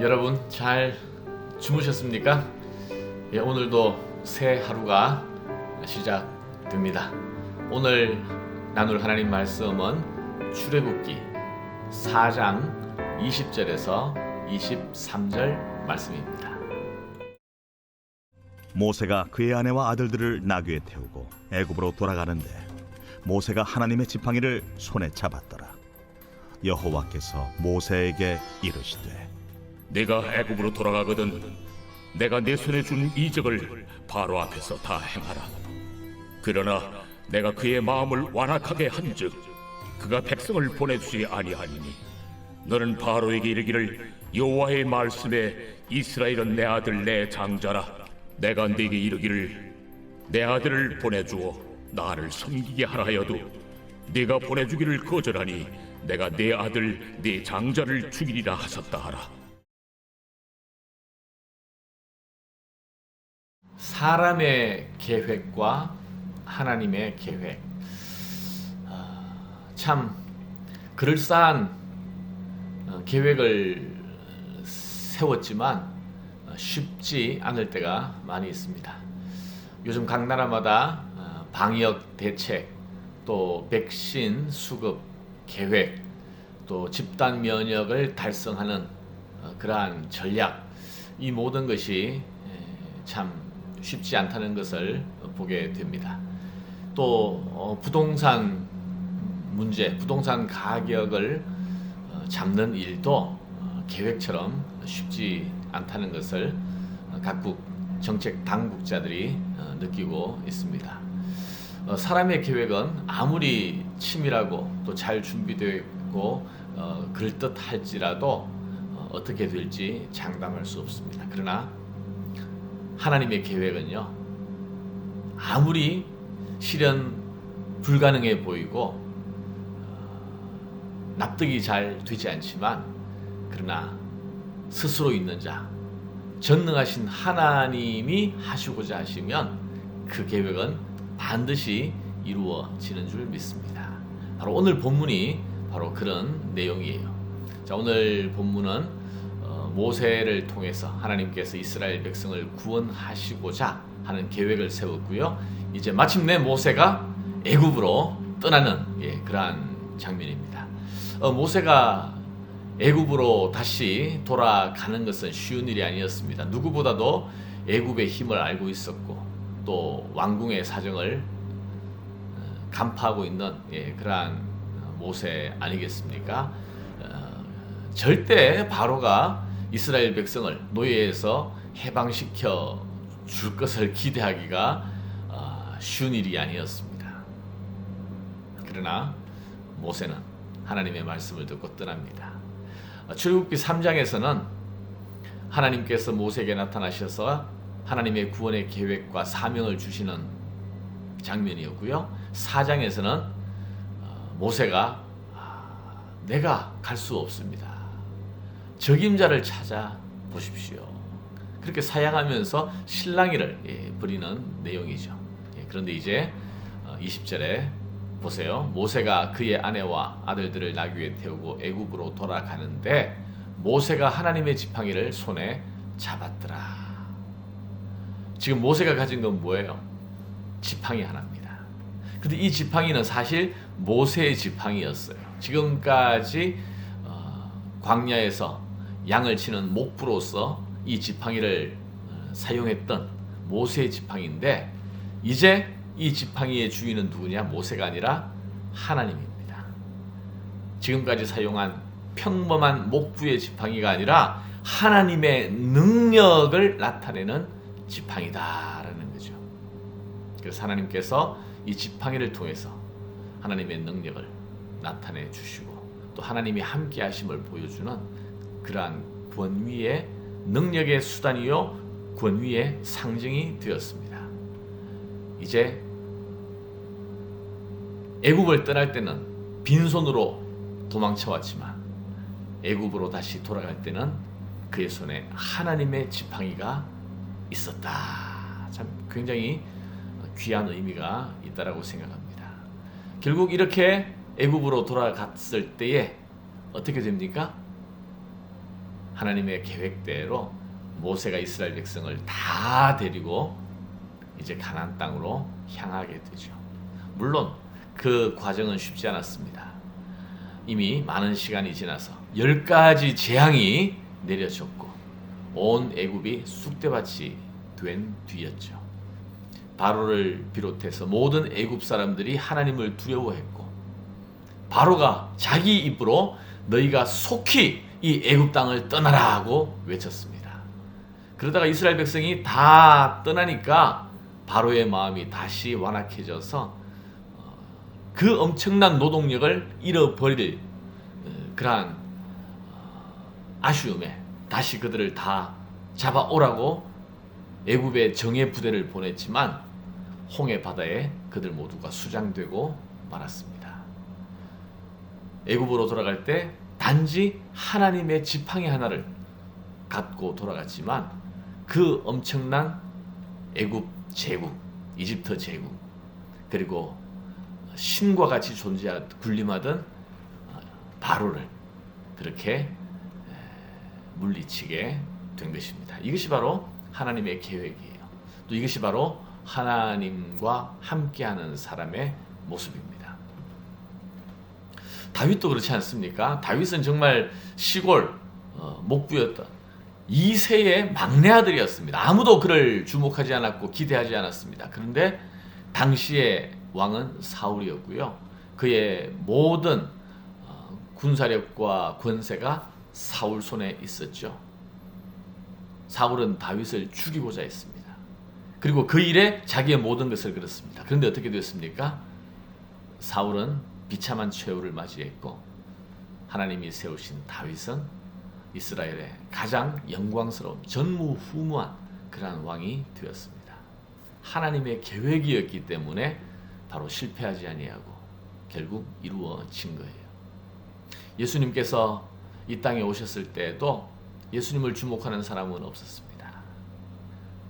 여러분 잘 주무셨습니까? 예, 오늘도 새 하루가 시작됩니다. 오늘 나눌 하나님 말씀은 출애굽기 4장 20절에서 23절 말씀입니다. 모세가 그의 아내와 아들들을 나귀에 태우고 애굽으로 돌아가는데 모세가 하나님의 지팡이를 손에 잡았더라. 여호와께서 모세에게 이르시되 내가 애굽으로 돌아가거든 내가 내 손에 준 이적을 바로 앞에서 다 행하라. 그러나 내가 그의 마음을 완악하게 한즉 그가 백성을 보내주지 아니하니니 너는 바로에게 이르기를 여호와의 말씀에 이스라엘은 내 아들 내 장자라. 내가 네게 이르기를 내 아들을 보내주어 나를 섬기게 하라 하여도 네가 보내주기를 거절하니 내가 내 아들 네 장자를 죽이리라 하셨다 하라 사람의 계획과 하나님의 계획. 아, 참 그럴싸한 어, 계획을 세웠지만 어, 쉽지 않을 때가 많이 있습니다. 요즘 각 나라마다 어, 방역 대책, 또 백신 수급 계획, 또 집단 면역을 달성하는 어, 그러한 전략, 이 모든 것이 에, 참 쉽지 않다는 것을 보게 됩니다. 또 어, 부동산 문제, 부동산 가격을 어, 잡는 일도 어, 계획처럼 쉽지 않다는 것을 어, 각국 정책 당국자들이 어, 느끼고 있습니다. 어, 사람의 계획은 아무리 치밀하고 또 잘 준비되고 어, 그럴듯할지라도 어, 어떻게 될지 장담할 수 없습니다. 그러나 하나님의 계획은요 아무리 실현 불가능해 보이고 어, 납득이 잘 되지 않지만 그러나 스스로 있는 자 전능하신 하나님이 하시고자 하시면 그 계획은 반드시 이루어지는 줄 믿습니다. 바로 오늘 본문이 바로 그런 내용이에요. 자 오늘 본문은 어, 모세를 통해서 하나님께서 이스라엘 백성을 구원하시고자 하는 계획을 세웠고요. 이제 마침내 모세가 애굽으로 떠나는 예, 그러한 장면입니다. 어, 모세가 애굽으로 다시 돌아가는 것은 쉬운 일이 아니었습니다. 누구보다도 애굽의 힘을 알고 있었고 또 왕궁의 사정을 어, 간파하고 있는 예, 그러한 모세 아니겠습니까? 어, 절대 바로가 이스라엘 백성을 노예에서 해방시켜 줄 것을 기대하기가 어, 쉬운 일이 아니었습니다. 그러나 모세는 하나님의 말씀을 듣고 떠납니다. 어, 출애굽기 3장에서는 하나님께서 모세에게 나타나셔서 하나님의 구원의 계획과 사명을 주시는 장면이었고요. 4장에서는 어, 모세가 아, 내가 갈 수 없습니다. 적임자를 찾아 보십시오. 그렇게 사양하면서 신랑이를 예, 부리는 내용이죠. 예, 그런데 이제 어, 20절에 보세요. 모세가 그의 아내와 아들들을 나귀에 태우고 애굽으로 돌아가는데 모세가 하나님의 지팡이를 손에 잡았더라. 지금 모세가 가진 건 뭐예요? 지팡이 하나입니다. 근데 이 지팡이는 사실 모세의 지팡이였어요. 지금까지 어, 광야에서 양을 치는 목부로서 이 지팡이를 어, 사용했던 모세의 지팡이인데 이제 이 지팡이의 주인은 누구냐? 모세가 아니라 하나님입니다. 지금까지 사용한 평범한 목부의 지팡이가 아니라 하나님의 능력을 나타내는 지팡이다라는 거죠. 그래서 하나님께서 이 지팡이를 통해서 하나님의 능력을 나타내 주시고 또 하나님이 함께 하심을 보여주는 그러한 권위의 능력의 수단이요 권위의 상징이 되었습니다. 이제 애굽을 떠날 때는 빈손으로 도망쳐 왔지만 애굽으로 다시 돌아갈 때는 그의 손에 하나님의 지팡이가 있었다. 참 굉장히 귀한 의미가 있다라고 생각합니다. 결국 이렇게 애굽으로 돌아갔을 때에 어떻게 됩니까? 하나님의 계획대로 모세가 이스라엘 백성을 다 데리고 이제 가나안 땅으로 향하게 되죠. 물론 그 과정은 쉽지 않았습니다. 이미 많은 시간이 지나서 열 가지 재앙이 내려졌고 온 애굽이 쑥대밭이 된 뒤였죠. 바로를 비롯해서 모든 애굽 사람들이 하나님을 두려워했고 바로가 자기 입으로 너희가 속히 이 애굽 땅을 떠나라 하고 외쳤습니다. 그러다가 이스라엘 백성이 다 떠나니까 바로의 마음이 다시 완악해져서 어, 그 엄청난 노동력을 잃어버릴 어, 그러한 어, 아쉬움에 다시 그들을 다 잡아오라고 애굽의 정예 부대를 보냈지만 홍해 바다에 그들 모두가 수장되고 말았습니다. 애굽으로 돌아갈 때 단지 하나님의 지팡이 하나를 갖고 돌아갔지만 그 엄청난 애굽 제국, 이집트 제국 그리고 신과 같이 존재하 군림하던 바로를 그렇게 물리치게 된 것입니다. 이것이 바로 하나님의 계획이에요. 또 이것이 바로 하나님과 함께하는 사람의 모습입니다. 다윗도 그렇지 않습니까? 다윗은 정말 시골 어, 목부였던 이세의 막내 아들이었습니다. 아무도 그를 주목하지 않았고 기대하지 않았습니다. 그런데 당시의 왕은 사울이었고요. 그의 모든 어, 군사력과 권세가 사울 손에 있었죠. 사울은 다윗을 죽이고자 했습니다. 그리고 그 일에 자기의 모든 것을 걸었습니다. 그런데 어떻게 됐습니까? 사울은 비참한 최후를 맞이했고 하나님이 세우신 다윗은 이스라엘의 가장 영광스러운 전무후무한 그러한 왕이 되었습니다. 하나님의 계획이었기 때문에 바로 실패하지 아니하고 결국 이루어진 거예요. 예수님께서 이 땅에 오셨을 때에도 예수님을 주목하는 사람은 없었습니다.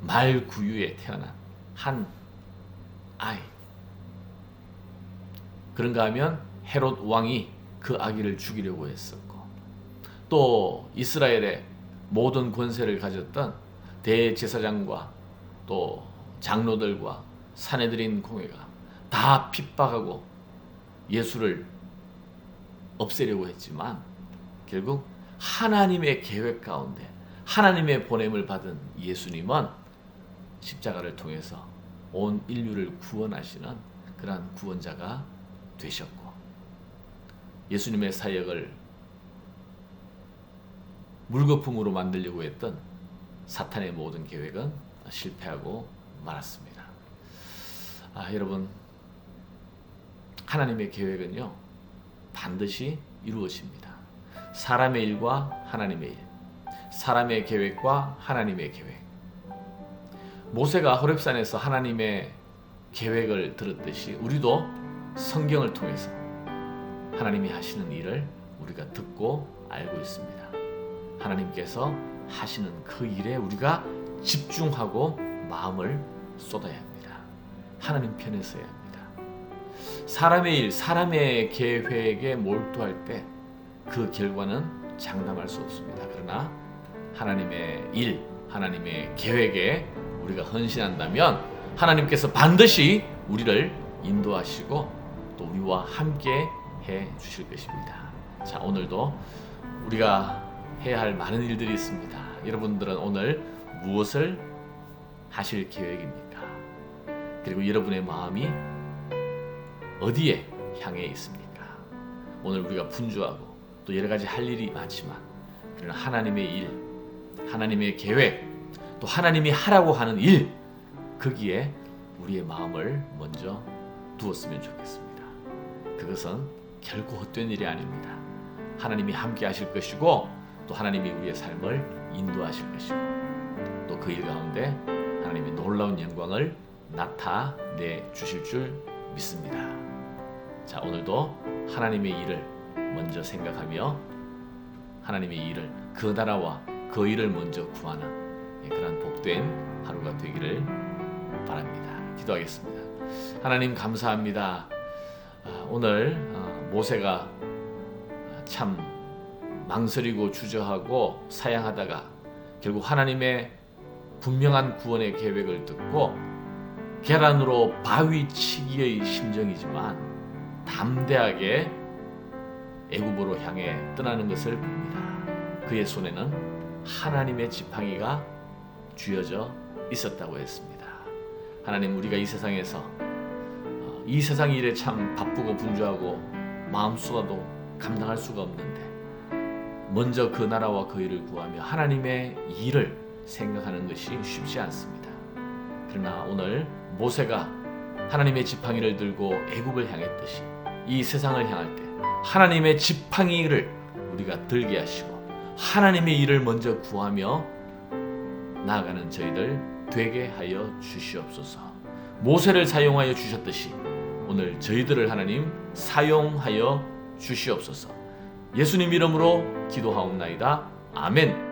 말 구유에 태어난 한 아이. 그런가 하면 헤롯 왕이 그 아기를 죽이려고 했었고 또 이스라엘의 모든 권세를 가졌던 대제사장과 또 장로들과 사내들인 공회가 다 핍박하고 예수를 없애려고 했지만 결국 하나님의 계획 가운데 하나님의 보냄을 받은 예수님은 십자가를 통해서 온 인류를 구원하시는 그러한 구원자가 되셨고 예수님의 사역을 물거품으로 만들려고 했던 사탄의 모든 계획은 실패하고 말았습니다. 아, 여러분 하나님의 계획은요 반드시 이루어집니다. 사람의 일과 하나님의 일, 사람의 계획과 하나님의 계획. 모세가 호렙산에서 하나님의 계획을 들었듯이 우리도 성경을 통해서 하나님이 하시는 일을 우리가 듣고 알고 있습니다. 하나님께서 하시는 그 일에 우리가 집중하고 마음을 쏟아야 합니다. 하나님 편에 서야 합니다. 사람의 일, 사람의 계획에 몰두할 때 그 결과는 장담할 수 없습니다. 그러나 하나님의 일, 하나님의 계획에 우리가 헌신한다면 하나님께서 반드시 우리를 인도하시고 또 우리와 함께 해 주실 것입니다. 자, 오늘도 우리가 해야 할 많은 일들이 있습니다. 여러분들은 오늘 무엇을 하실 계획입니까? 그리고 여러분의 마음이 어디에 향해 있습니까? 오늘 우리가 분주하고 또 여러 가지 할 일이 많지만 그러나 하나님의 일, 하나님의 계획, 또 하나님이 하라고 하는 일 거기에 우리의 마음을 먼저 두었으면 좋겠습니다. 그것은 결코 헛된 일이 아닙니다. 하나님이 함께 하실 것이고 또 하나님이 우리의 삶을 인도하실 것이고 또 그 일 가운데 하나님이 놀라운 영광을 나타내 주실 줄 믿습니다. 자, 오늘도 하나님의 일을 먼저 생각하며 하나님의 일을 그 나라와 그 일을 먼저 구하는 예, 그런 복된 하루가 되기를 바랍니다. 기도하겠습니다. 하나님 감사합니다. 아, 오늘 어, 모세가 참 망설이고 주저하고 사양하다가 결국 하나님의 분명한 구원의 계획을 듣고 계란으로 바위치기의 심정이지만 담대하게 애굽으로 향해 떠나는 것을 봅니다. 그의 손에는 하나님의 지팡이가 쥐어져 있었다고 했습니다. 하나님 우리가 이 세상에서 어, 이 세상 일에 참 바쁘고 분주하고 마음 쏟아도 감당할 수가 없는데 먼저 그 나라와 그 일을 구하며 하나님의 일을 생각하는 것이 쉽지 않습니다. 그러나 오늘 모세가 하나님의 지팡이를 들고 애굽을 향했듯이 이 세상을 향할 때 하나님의 지팡이를 우리가 들게 하시고 하나님의 일을 먼저 구하며 나아가는 저희들 되게 하여 주시옵소서. 모세를 사용하여 주셨듯이 오늘 저희들을 하나님 사용하여 주시옵소서. 예수님 이름으로 기도하옵나이다. 아멘.